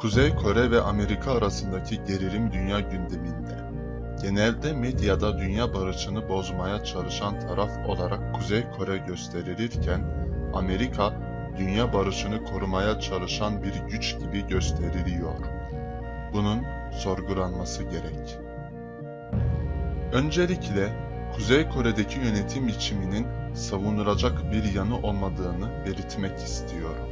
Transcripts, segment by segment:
Kuzey Kore ve Amerika arasındaki gerilim dünya gündeminde. Genelde medyada dünya barışını bozmaya çalışan taraf olarak Kuzey Kore gösterilirken, Amerika dünya barışını korumaya çalışan bir güç gibi gösteriliyor. Bunun sorgulanması gerek. Öncelikle Kuzey Kore'deki yönetim biçiminin savunulacak bir yanı olmadığını belirtmek istiyorum.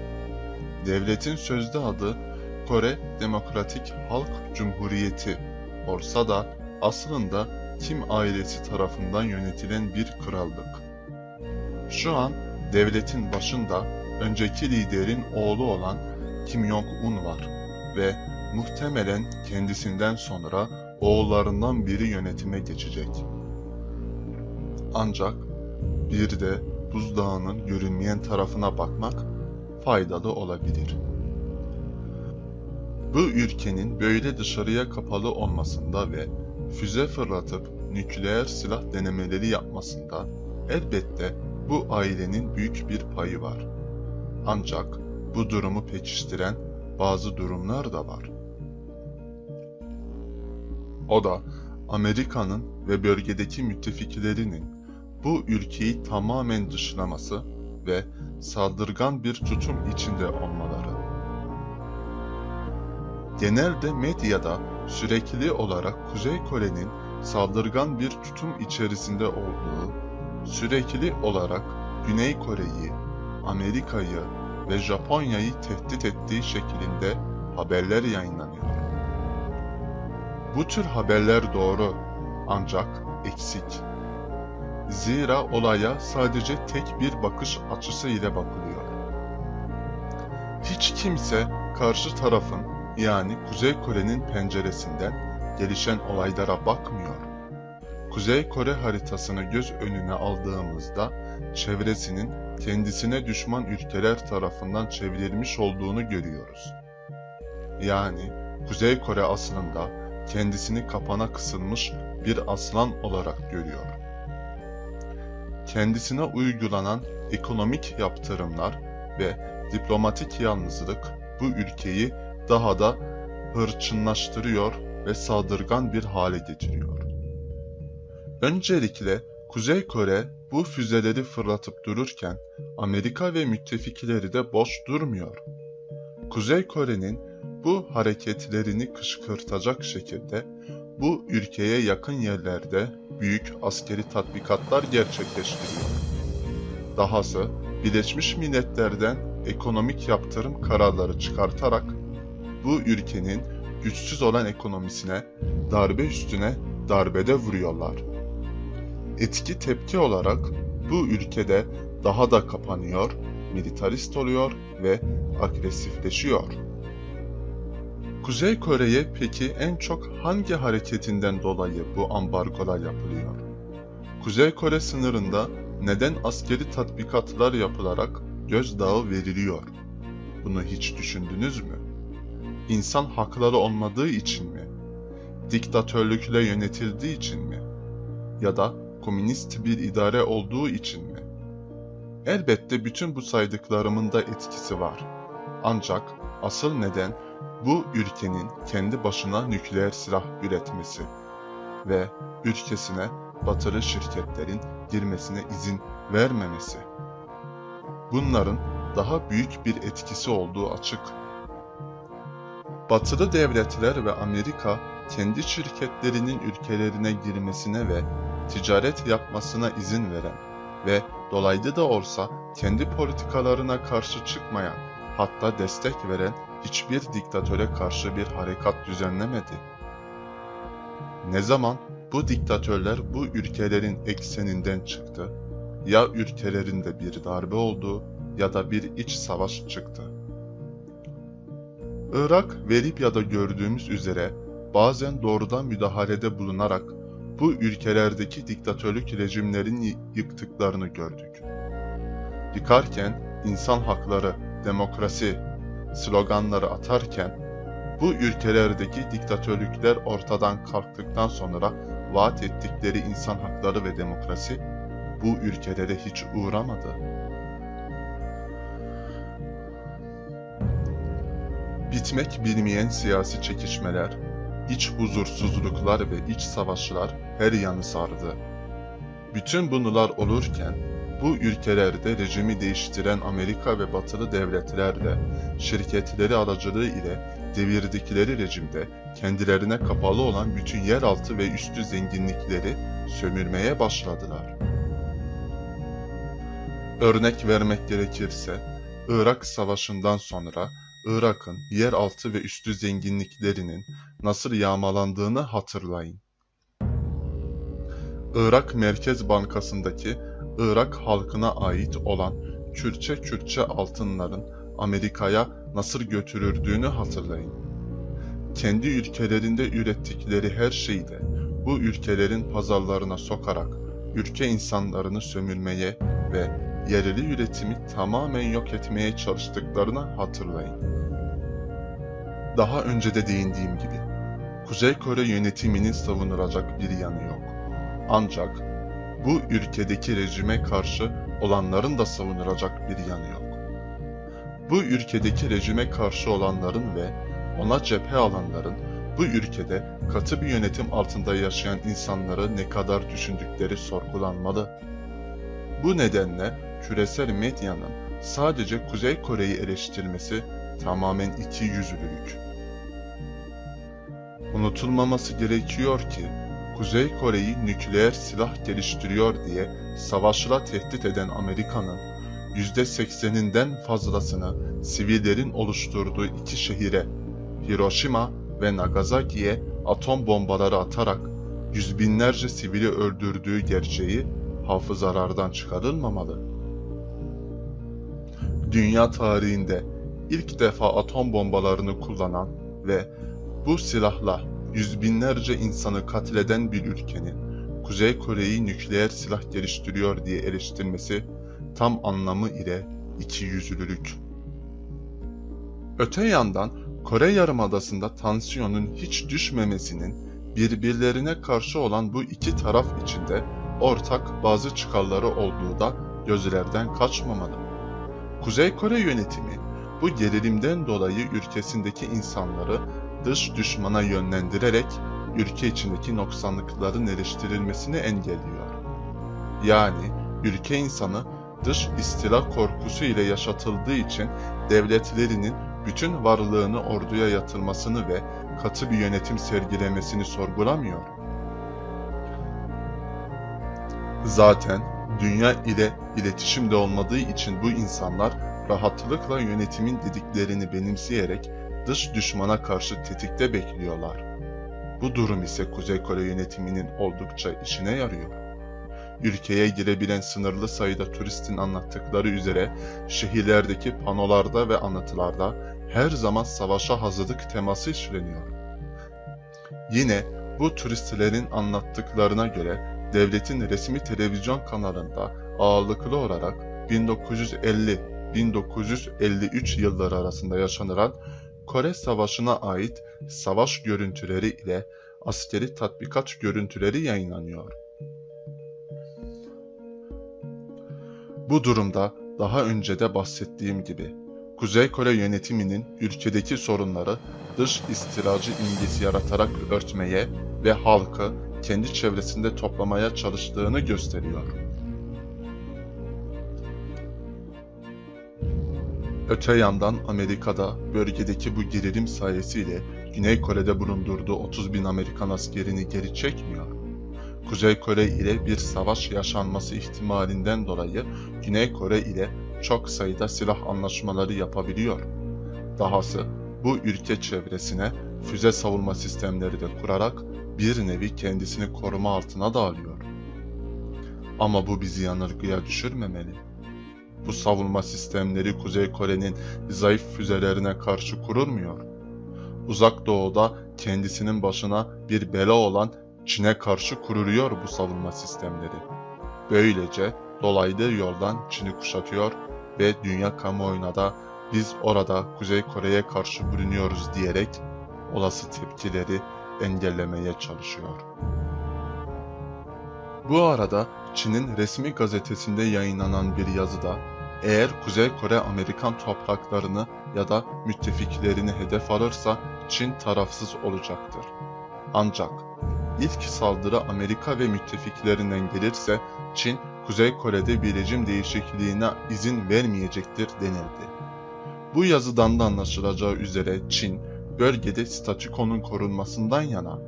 Devletin sözde adı Kore Demokratik Halk Cumhuriyeti olsa da aslında Kim ailesi tarafından yönetilen bir krallık. Şu an devletin başında önceki liderin oğlu olan Kim Jong-un var ve muhtemelen kendisinden sonra oğullarından biri yönetime geçecek. Ancak bir de buzdağının görünmeyen tarafına bakmak faydalı olabilir. Bu ülkenin böyle dışarıya kapalı olmasında ve füze fırlatıp nükleer silah denemeleri yapmasında elbette bu ailenin büyük bir payı var. Ancak bu durumu pekiştiren bazı durumlar da var. O da Amerika'nın ve bölgedeki müttefiklerinin bu ülkeyi tamamen dışlaması ve saldırgan bir tutum içinde olmaları. Genelde medyada sürekli olarak Kuzey Kore'nin saldırgan bir tutum içerisinde olduğu, sürekli olarak Güney Kore'yi, Amerika'yı ve Japonya'yı tehdit ettiği şeklinde haberler yayınlanıyor. Bu tür haberler doğru ancak eksik. Zira olaya sadece tek bir bakış açısı ile bakılıyor. Hiç kimse karşı tarafın yani Kuzey Kore'nin penceresinden gelişen olaylara bakmıyor. Kuzey Kore haritasını göz önüne aldığımızda çevresinin kendisine düşman ülkeler tarafından çevrilmiş olduğunu görüyoruz. Yani Kuzey Kore aslında kendisini kapana kısılmış bir aslan olarak görüyor. Kendisine uygulanan ekonomik yaptırımlar ve diplomatik yalnızlık bu ülkeyi daha da hırçınlaştırıyor ve saldırgan bir hale getiriyor. Öncelikle Kuzey Kore bu füzeleri fırlatıp dururken Amerika ve müttefikleri de boş durmuyor. Kuzey Kore'nin bu hareketlerini kışkırtacak şekilde bu ülkeye yakın yerlerde büyük askeri tatbikatlar gerçekleştiriyor. Dahası Birleşmiş Milletler'den ekonomik yaptırım kararları çıkartarak bu ülkenin güçsüz olan ekonomisine darbe üstüne darbede vuruyorlar. Etki tepki olarak bu ülkede daha da kapanıyor, militarist oluyor ve agresifleşiyor. Kuzey Kore'ye peki en çok hangi hareketinden dolayı bu ambargolar yapılıyor? Kuzey Kore sınırında neden askeri tatbikatlar yapılarak gözdağı veriliyor? Bunu hiç düşündünüz mü? İnsan hakları olmadığı için mi? Diktatörlükle yönetildiği için mi? Ya da komünist bir idare olduğu için mi? Elbette bütün bu saydıklarımın da etkisi var. Ancak asıl neden bu ülkenin kendi başına nükleer silah üretmesi ve ülkesine batılı şirketlerin girmesine izin vermemesi. Bunların daha büyük bir etkisi olduğu açık. Batılı devletler ve Amerika kendi şirketlerinin ülkelerine girmesine ve ticaret yapmasına izin veren ve dolaylı da olsa kendi politikalarına karşı çıkmayan, hatta destek veren hiçbir diktatöre karşı bir harekat düzenlemedi. Ne zaman bu diktatörler bu ülkelerin ekseninden çıktı, ya ülkelerinde bir darbe oldu ya da bir iç savaş çıktı. Irak ve Libya'da gördüğümüz üzere bazen doğrudan müdahalede bulunarak bu ülkelerdeki diktatörlük rejimlerin yıktıklarını gördük. Yıkarken insan hakları, demokrasi, sloganları atarken bu ülkelerdeki diktatörlükler ortadan kalktıktan sonra vaat ettikleri insan hakları ve demokrasi bu ülkelere hiç uğramadı. Bitmek bilmeyen siyasi çekişmeler, iç huzursuzluklar ve iç savaşlar her yanı sardı. Bütün bunlar olurken bu ülkelerde rejimi değiştiren Amerika ve batılı devletler de şirketleri aracılığı ile devirdikleri rejimde kendilerine kapalı olan bütün yeraltı ve üstü zenginlikleri sömürmeye başladılar. Örnek vermek gerekirse, Irak Savaşı'ndan sonra Irak'ın yeraltı ve üstü zenginliklerinin nasıl yağmalandığını hatırlayın. Irak Merkez Bankası'ndaki Irak halkına ait olan kürçe kürçe altınların Amerika'ya nasıl götürüldüğünü hatırlayın. Kendi ülkelerinde ürettikleri her şeyi de bu ülkelerin pazarlarına sokarak ülke insanlarını sömürmeye ve yerli üretimi tamamen yok etmeye çalıştıklarını hatırlayın. Daha önce de değindiğim gibi, Kuzey Kore yönetiminin savunulacak bir yanı yok. Ancak bu ülkedeki rejime karşı olanların da savunulacak bir yanı yok. Bu ülkedeki rejime karşı olanların ve ona cephe alanların bu ülkede katı bir yönetim altında yaşayan insanları ne kadar düşündükleri sorgulanmalı. Bu nedenle küresel medyanın sadece Kuzey Kore'yi eleştirmesi tamamen iki yüzlülük. Unutulmaması gerekiyor ki Kuzey Kore'yi nükleer silah geliştiriyor diye savaşla tehdit eden Amerika'nın %80'inden fazlasını sivillerin oluşturduğu iki şehire Hiroşima ve Nagasaki'ye atom bombaları atarak yüz binlerce sivili öldürdüğü gerçeği hafızalardan çıkarılmamalı. Dünya tarihinde ilk defa atom bombalarını kullanan ve bu silahla yüz binlerce insanı katleden bir ülkenin Kuzey Kore'yi nükleer silah geliştiriyor diye eleştirmesi tam anlamı ile iki yüzlülük. Öte yandan Kore Yarımadası'nda tansiyonun hiç düşmemesinin birbirlerine karşı olan bu iki taraf içinde ortak bazı çıkarları olduğu da gözlerden kaçmamalı. Kuzey Kore yönetimi bu gerilimden dolayı ülkesindeki insanları dış düşmana yönlendirerek ülke içindeki noksanlıkların eleştirilmesini engelliyor. Yani ülke insanı dış istila korkusu ile yaşatıldığı için devletlerinin bütün varlığını orduya yatırmasını ve katı bir yönetim sergilemesini sorgulamıyor. Zaten dünya ile iletişimde olmadığı için bu insanlar rahatlıkla yönetimin dediklerini benimseyerek dış düşmana karşı tetikte bekliyorlar. Bu durum ise Kuzey Kore yönetiminin oldukça işine yarıyor. Ülkeye girebilen sınırlı sayıda turistin anlattıkları üzere şehirlerdeki panolarda ve anıtılarda her zaman savaşa hazırlık teması işleniyor. Yine bu turistlerin anlattıklarına göre devletin resmi televizyon kanalında ağırlıklı olarak 1950-1953 yılları arasında yaşanılan Kore Savaşı'na ait savaş görüntüleri ile askeri tatbikat görüntüleri yayınlanıyor. Bu durumda daha önce de bahsettiğim gibi Kuzey Kore yönetiminin ülkedeki sorunları dış istilacı imgesi yaratarak örtmeye ve halkı kendi çevresinde toplamaya çalıştığını gösteriyor. Öte yandan Amerika'da bölgedeki bu gerilim sayesiyle Güney Kore'de bulundurduğu 30 bin Amerikan askerini geri çekmiyor. Kuzey Kore ile bir savaş yaşanması ihtimalinden dolayı Güney Kore ile çok sayıda silah anlaşmaları yapabiliyor. Dahası bu ülke çevresine füze savunma sistemleri de kurarak bir nevi kendisini koruma altına da alıyor. Ama bu bizi yanılgıya düşürmemeli. Bu savunma sistemleri Kuzey Kore'nin zayıf füzelerine karşı kurulmuyor. Uzak Doğu'da kendisinin başına bir bela olan Çin'e karşı kuruluyor bu savunma sistemleri. Böylece dolaylı yoldan Çin'i kuşatıyor ve dünya kamuoyuna da biz orada Kuzey Kore'ye karşı bulunuyoruz diyerek olası tepkileri engellemeye çalışıyor. Bu arada Çin'in resmi gazetesinde yayınlanan bir yazıda Eğer Kuzey Kore Amerikan topraklarını ya da müttefiklerini hedef alırsa Çin tarafsız olacaktır. Ancak ilk saldırı Amerika ve müttefiklerinden gelirse Çin, Kuzey Kore'de bir rejim değişikliğine izin vermeyecektir denildi. Bu yazıdan da anlaşılacağı üzere Çin, bölgede statükonun korunmasından yana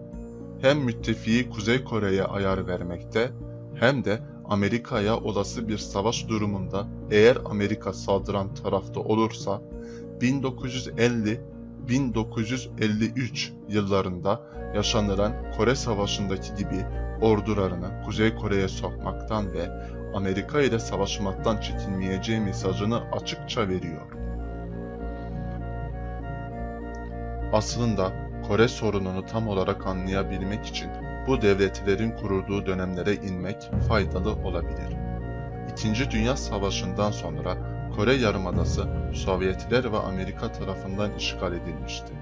hem müttefiği Kuzey Kore'ye ayar vermekte hem de Amerika'ya olası bir savaş durumunda eğer Amerika saldıran tarafta olursa 1950-1953 yıllarında yaşanılan Kore Savaşı'ndaki gibi ordularını Kuzey Kore'ye sokmaktan ve Amerika ile savaşmaktan çekinmeyeceği mesajını açıkça veriyor. Aslında Kore sorununu tam olarak anlayabilmek için bu devletlerin kurulduğu dönemlere inmek faydalı olabilir. İkinci Dünya Savaşı'ndan sonra Kore Yarımadası Sovyetler ve Amerika tarafından işgal edilmişti.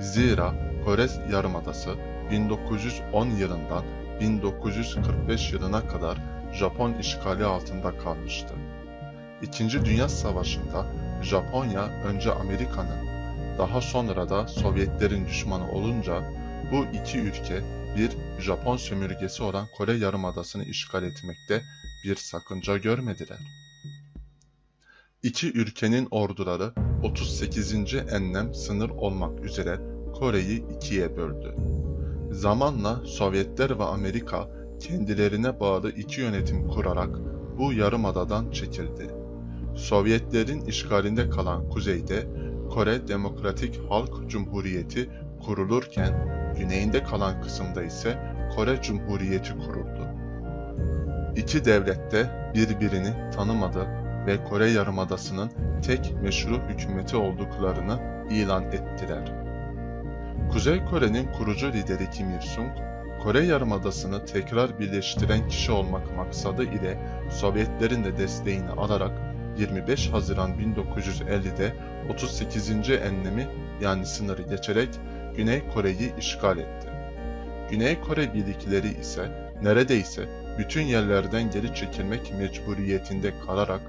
Zira Kore Yarımadası 1910 yılından 1945 yılına kadar Japon işgali altında kalmıştı. İkinci Dünya Savaşı'nda Japonya önce Amerika'nın, daha sonra da Sovyetlerin düşmanı olunca bu iki ülke bir Japon sömürgesi olan Kore Yarımadası'nı işgal etmekte bir sakınca görmediler. İki ülkenin orduları 38. enlem sınır olmak üzere Kore'yi ikiye böldü. Zamanla Sovyetler ve Amerika kendilerine bağlı iki yönetim kurarak bu yarımadadan çekildi. Sovyetlerin işgalinde kalan kuzeyde Kore Demokratik Halk Cumhuriyeti kurulurken güneyinde kalan kısımda ise Kore Cumhuriyeti kuruldu. İki devlet de birbirini tanımadı ve Kore Yarımadası'nın tek meşru hükümeti olduklarını ilan ettiler. Kuzey Kore'nin kurucu lideri Kim Il-sung, Kore Yarımadası'nı tekrar birleştiren kişi olmak maksadı ile Sovyetlerin de desteğini alarak 25 Haziran 1950'de 38. enlemi yani sınırı geçerek Güney Kore'yi işgal etti. Güney Kore birlikleri ise neredeyse bütün yerlerden geri çekilmek mecburiyetinde kalarak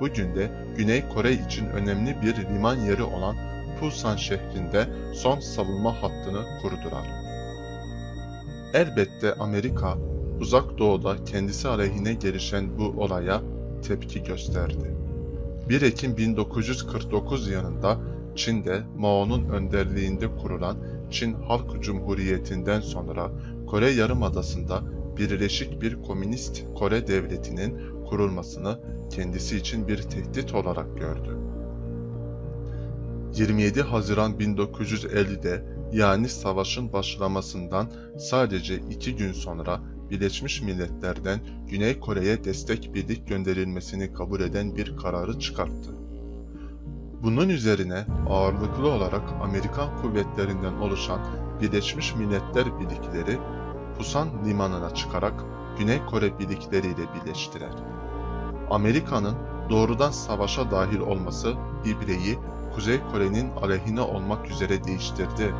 bugün de Güney Kore için önemli bir liman yeri olan Pusan şehrinde son savunma hattını kurdular. Elbette Amerika, uzak doğuda kendisi aleyhine gelişen bu olaya tepki gösterdi. 1 Ekim 1949 yılında Çin'de Mao'nun önderliğinde kurulan Çin Halk Cumhuriyeti'nden sonra Kore Yarımadası'nda birleşik bir komünist Kore devletinin kurulmasını kendisi için bir tehdit olarak gördü. 27 Haziran 1950'de yani savaşın başlamasından sadece iki gün sonra Birleşmiş Milletler'den Güney Kore'ye destek birlik gönderilmesini kabul eden bir kararı çıkarttı. Bunun üzerine ağırlıklı olarak Amerikan kuvvetlerinden oluşan Birleşmiş Milletler birlikleri Pusan limanına çıkarak Güney Kore birlikleriyle birleştiler. Amerika'nın doğrudan savaşa dahil olması ibreyi Kuzey Kore'nin aleyhine olmak üzere değiştirdi.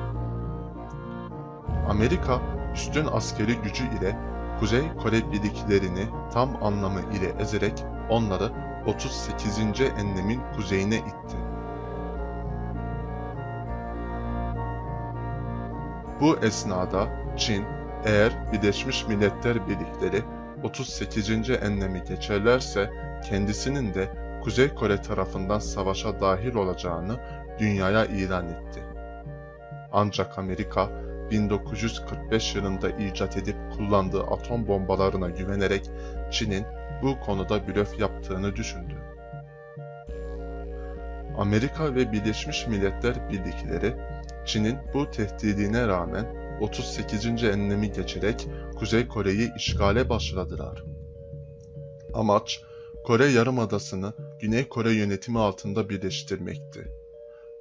Amerika üstün askeri gücü ile Kuzey Kore birliklerini tam anlamı ile ezerek onları 38. enlemin kuzeyine itti. Bu esnada Çin, eğer Birleşmiş Milletler Birlikleri 38. enlemi geçerlerse kendisinin de Kuzey Kore tarafından savaşa dahil olacağını dünyaya ilan etti. Ancak Amerika 1945 yılında icat edip kullandığı atom bombalarına güvenerek Çin'in bu konuda blöf yaptığını düşündü. Amerika ve Birleşmiş Milletler Birlikleri Çin'in bu tehdidine rağmen 38. enlemi geçerek Kuzey Kore'yi işgale başladılar. Amaç Kore Yarımadası'nı Güney Kore yönetimi altında birleştirmekti.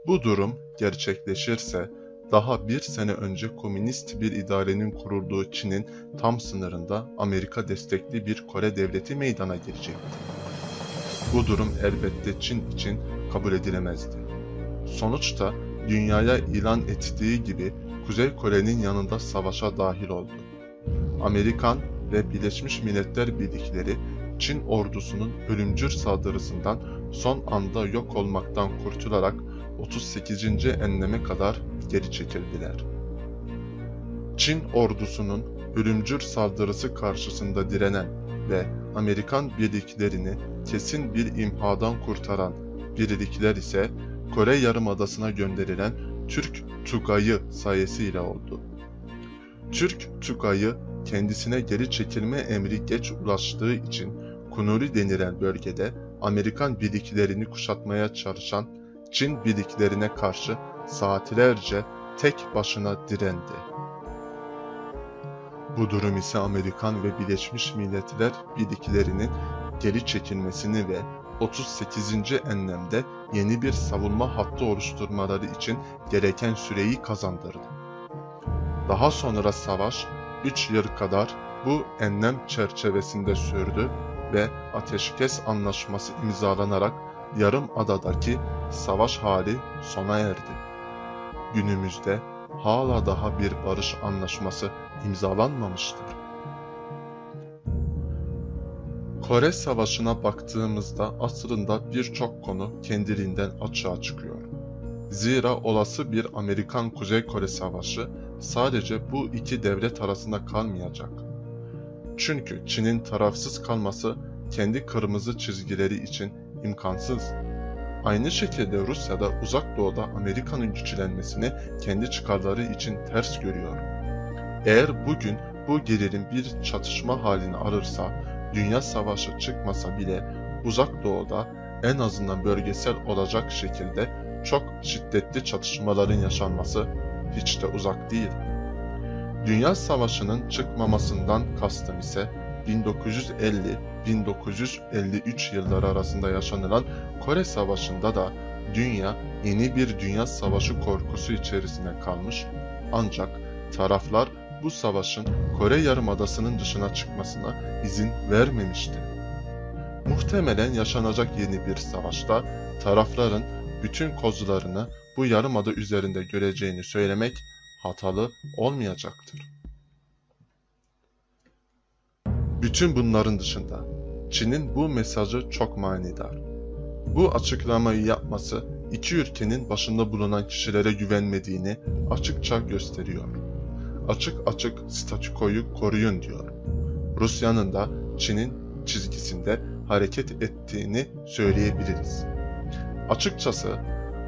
Bu durum gerçekleşirse daha bir sene önce komünist bir idarenin kurulduğu Çin'in tam sınırında Amerika destekli bir Kore devleti meydana gelecekti. Bu durum elbette Çin için kabul edilemezdi. Sonuçta dünyaya ilan ettiği gibi Kuzey Kore'nin yanında savaşa dahil oldu. Amerikan ve Birleşmiş Milletler birlikleri Çin ordusunun ölümcül saldırısından son anda yok olmaktan kurtularak 38. enleme kadar geri çekildiler. Çin ordusunun ölümcül saldırısı karşısında direnen ve Amerikan birliklerini kesin bir imhadan kurtaran birlikler ise Kore Yarımadası'na gönderilen Türk Tugay'ı sayesinde oldu. Türk Tugay'ı kendisine geri çekilme emri geç ulaştığı için Kunuri denilen bölgede Amerikan birliklerini kuşatmaya çalışan Çin birliklerine karşı saatlerce tek başına direndi. Bu durum ise Amerikan ve Birleşmiş Milletler birliklerinin geri çekilmesini ve 38. enlemde yeni bir savunma hattı oluşturmaları için gereken süreyi kazandırdı. Daha sonra savaş 3 yıl kadar bu enlem çerçevesinde sürdü ve ateşkes anlaşması imzalanarak yarım adadaki savaş hali sona erdi. Günümüzde hala daha bir barış anlaşması imzalanmamıştır. Kore Savaşı'na baktığımızda aslında birçok konu kendiliğinden açığa çıkıyor. Zira olası bir Amerikan-Kuzey Kore Savaşı sadece bu iki devlet arasında kalmayacak. Çünkü Çin'in tarafsız kalması kendi kırmızı çizgileri için imkansız. Aynı şekilde Rusya da uzak doğuda Amerika'nın güçlenmesini kendi çıkarları için ters görüyor. Eğer bugün bu gerilim bir çatışma halini alırsa, dünya savaşı çıkmasa bile uzak doğuda en azından bölgesel olacak şekilde çok şiddetli çatışmaların yaşanması hiç de uzak değil. Dünya Savaşı'nın çıkmamasından kastım ise 1950-1953 yılları arasında yaşanılan Kore Savaşı'nda da dünya yeni bir dünya savaşı korkusu içerisine kalmış ancak taraflar bu savaşın Kore Yarımadası'nın dışına çıkmasına izin vermemişti. Muhtemelen yaşanacak yeni bir savaşta tarafların bütün kozlarını bu yarımada üzerinde göreceğini söylemek hatalı olmayacaktır. Bütün bunların dışında Çin'in bu mesajı çok manidar. Bu açıklamayı yapması iki ülkenin başında bulunan kişilere güvenmediğini açıkça gösteriyor. Açık açık statükoyu koruyun diyor. Rusya'nın da Çin'in çizgisinde hareket ettiğini söyleyebiliriz. Açıkçası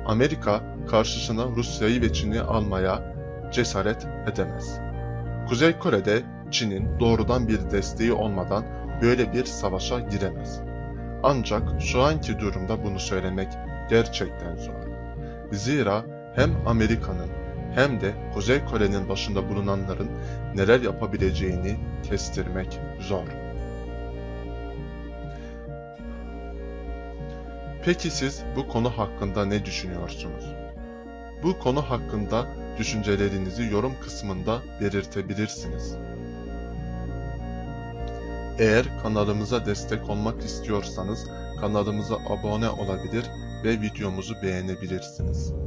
Amerika karşısına Rusya'yı ve Çin'i almaya cesaret edemez. Kuzey Kore'de Çin'in doğrudan bir desteği olmadan böyle bir savaşa giremez. Ancak şu anki durumda bunu söylemek gerçekten zor. Zira hem Amerika'nın hem de Kuzey Kore'nin başında bulunanların neler yapabileceğini kestirmek zor. Peki siz bu konu hakkında ne düşünüyorsunuz? Bu konu hakkında düşüncelerinizi yorum kısmında belirtebilirsiniz. Eğer kanalımıza destek olmak istiyorsanız kanalımıza abone olabilir ve videomuzu beğenebilirsiniz.